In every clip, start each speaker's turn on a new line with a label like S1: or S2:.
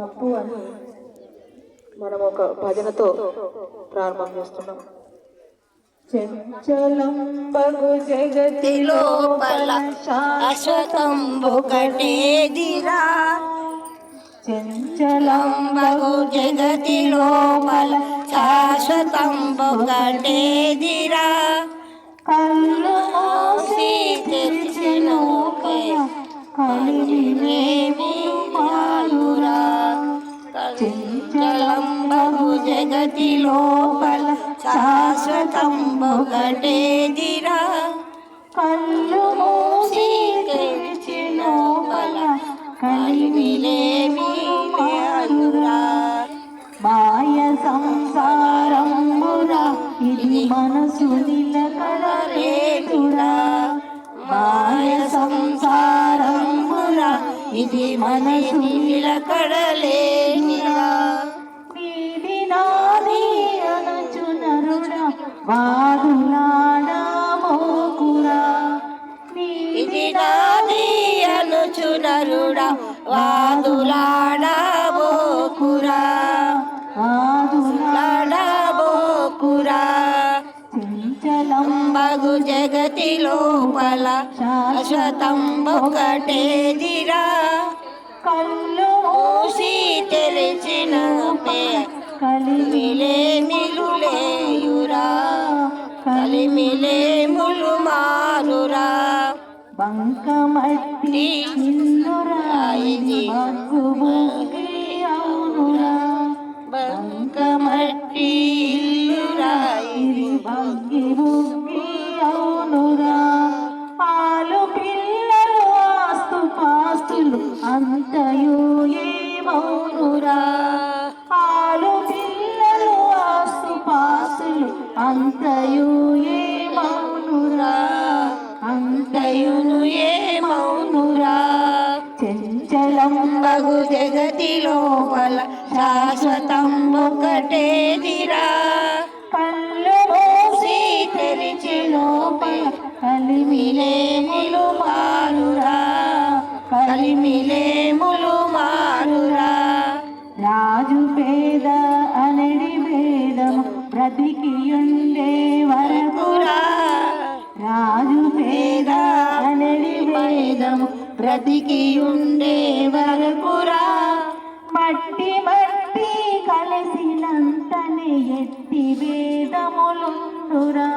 S1: తప్పు అని మనం ఒక భజనతో ప్రారంభం చేస్తున్నాం. చంచలం బగు జగతి
S2: లోపల శాశ్వతంబుకటేదిరా
S1: చంచలం
S2: బగు జగతి లోపల శాశ్వతంబుకటేదిరా
S1: కళ్ళు
S2: మూసి చంచలం బహు జగతి లోపల శాశ్వతంబుకటేదిరా
S1: కళ్ళు
S2: మూసి తెరిచి లోపల కలిమిలేమి మాయురా
S1: మాయ సంసారమురా ఇది మనసు
S2: నిలకరా ఇది మనసు నిలకడలేనిరా.
S1: నీది నాది అనచు నరుడా వాదులాడా మోకురా.
S2: ఇది నాది లాడబోకురా
S1: చంచలం
S2: బగు జగతి లోపల శాశ్వతంబొకటేదిరా
S1: కళ్ళు
S2: మూసి తెరిచిన
S1: కలిమిలే
S2: కలిమిలేమిలులేయురా కలిమిలేములు మారురా
S1: బంకమట్టి ఇల్లురా ఇది బంగు ఏమౌనురా పాలు పిల్లలు ఆస్తు పాస్తులు అంతయు మౌనురా అంతయును
S2: ఏ
S1: మౌనురా
S2: బగు జగతి లోపల శాశ్వతం ఒకటేదిరా
S1: కళ్ళు మూసి
S2: తెరిచి లోపల
S1: కలిమిలేములు మారురా కలిమిలే బ్రతికియుండే వరకు
S2: కురా
S1: రాజు పేద అనడి భేదము
S2: బ్రతికి ఉండే వరకురా
S1: మట్టి మట్టి కలిసినంతనే ఎట్టి వేదములుండురా.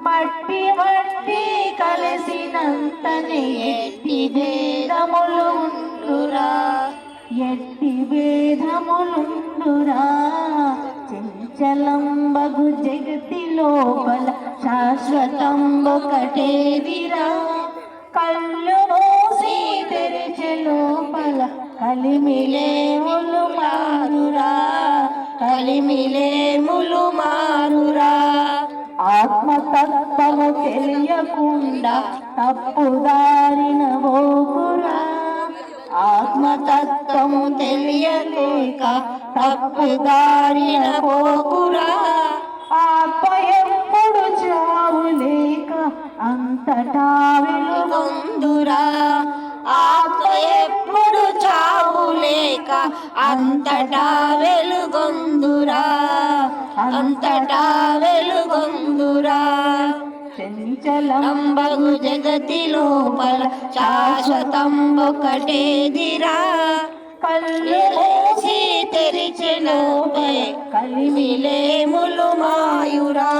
S1: మట్టి మట్టి కలిసినంతనే ఎట్టి వేదములుండురా. ఎట్టి వేదములుండురా. చలంబగు జగతి లోపల శాశ్వతంబొకటేదిరా కళ్ళు మూసి తెరిచే లోపల కలిమిలేములు మారురా
S2: కలిమిలేములు మారురా
S1: ఆత్మతత్వము తెలియకుండా తప్పుదారిన
S2: తెలియలేక తప్పుదారిన పోకురా.
S1: ఆత్మ ఎప్పుడు చావు లేక అంతటా వెలుగు
S2: వెలుగొందురా ఆత్మ ఎప్పుడు చావు లేక అంతటా వెలుగొందురా. అంతటా వెలుగొందురా.
S1: చంచలం
S2: అంబగు జగతి లోపల శాశ్వతం ఒకటేదిరా
S1: కళ్ళు
S2: లేచి తెరిచిన కలిమిలేములు మాయురా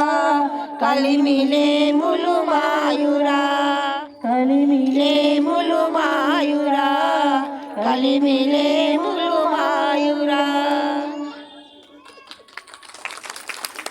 S2: కలిమిలేములు మాయురా
S1: కలిమిలే
S2: లేములు మాయురా కలిమిలేములు